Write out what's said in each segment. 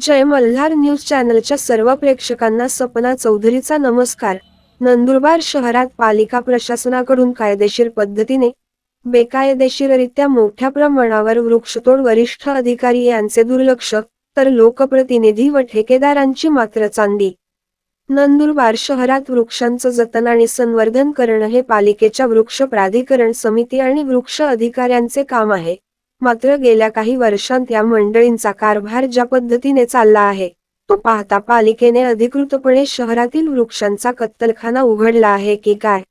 जय Malhar news चॅनलच्या सर्व प्रेक्षकांना सपना चौधरीचा नमस्कार. नंदुरबार शहरात पालिका प्रशासनाकडून कायदेशीर पद्धतीने बेकायदेशीररित्या मोठ्या प्रमाणावर वृक्षतोड वरिष्ठ अधिकारी यांचे दुर्लक्ष तर लोकप्रतिनिधी व ठेकेदारांची मात्र चांदी. नंदुरबार शहरात वृक्षांचं जतन आणि संवर्धन करणं हे पालिकेच्या वृक्ष प्राधिकरण समिती आणि वृक्ष अधिकाऱ्यांचे काम आहे. मात्र गेल्या काही वर्षांत या मंडळींचा कारभार ज्या पद्धतीने चालला आहे तो पाहता पालिकेने अधिकृतपणे शहरातील वृक्षांचा कत्तलखाना उघडला आहे की काय?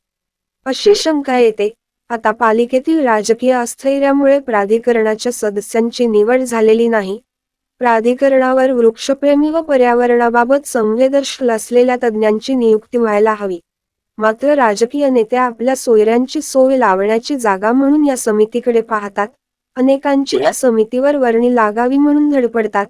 अशी शंका येते. आता पालिकेतील राजकीय अस्थैर्यामुळे प्राधिकरणाच्या सदस्यांची निवड झालेली नाही. प्राधिकरणावर वृक्षप्रेमी व पर्यावरणाबाबत संवेदनशील असलेल्या तज्ज्ञांची नियुक्ती व्हायला हवी. मात्र राजकीय नेते आपल्या सोयऱ्यांची सोय लावण्याची जागा म्हणून या समितीकडे पाहतात अनेकांची या समितीवर वर्णी लागावी म्हणून धडपडतात.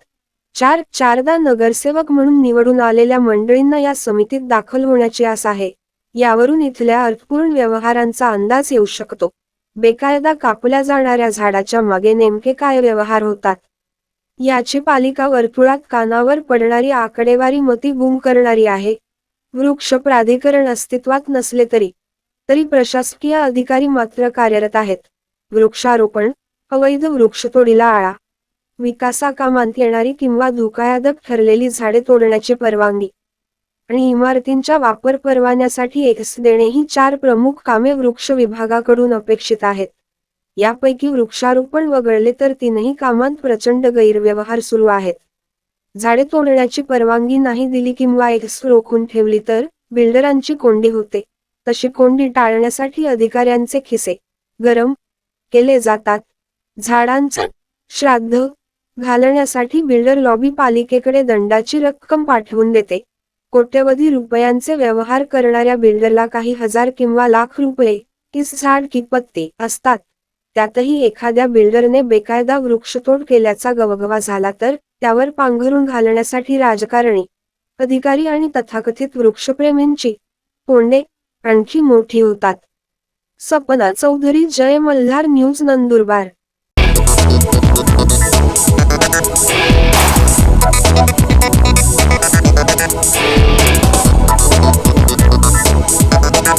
चार चारदा नगरसेवक म्हणून निवडून आलेल्या मंडळींना या समितीत दाखल होण्याची आस आहे. यावरून इथल्या अर्थपूर्ण व्यवहारांचा अंदाज येऊ शकतो. बेकायदा कापल्या जाणाऱ्या झाडाच्या मागे नेमके काय व्यवहार होतात? याची पालिका वर्तुळात कानावर पडणारी आकडेवारी मती गुम करणारी आहे. वृक्ष प्राधिकरण अस्तित्वात नसले तरी तरी प्रशासकीय अधिकारी मात्र कार्यरत आहेत. वृक्षारोपण अवैध वृक्षतोडीला आळा. विकासाकामांत येणारी किंवा धोकादायक ठरलेली झाडे तोडण्याची परवानगी. आणि इमारतींच्या वापर परवान्यासाठी एक्स देणे ही चार प्रमुख कामे वृक्ष विभागाकडून अपेक्षित आहेत. यापैकी वृक्षारोपण वगळले तर तीनही कामांत प्रचंड गैरव्यवहार सुरू आहेत. झाडे तोडण्याची परवानगी नाही दिली किंवा एक्स रोखून ठेवली तर बिल्डरांची कोंडी होते. तशी कोंडी टाळण्यासाठी अधिकाऱ्यांचे खिसे गरम केले जातात. झाडांचं श्राद्ध घालण्यासाठी बिल्डर लॉबी पालिकेकडे दंडाची रक्कम पाठवून देते. कोट्यवधी रुपयांचे व्यवहार करणाऱ्या बिल्डरला काही हजार किंवा लाख रुपये तीस झाड की असतात. त्यातही एखाद्या बिल्डरने बेकायदा वृक्षतोड केल्याचा गवगवा झाला तर त्यावर पांघरून घालण्यासाठी राजकारणी अधिकारी आणि तथाकथित वृक्षप्रेमींची कोंडे आणखी मोठी होतात. सपना चौधरी जय मल्हार न्यूज नंदुरबार. Thank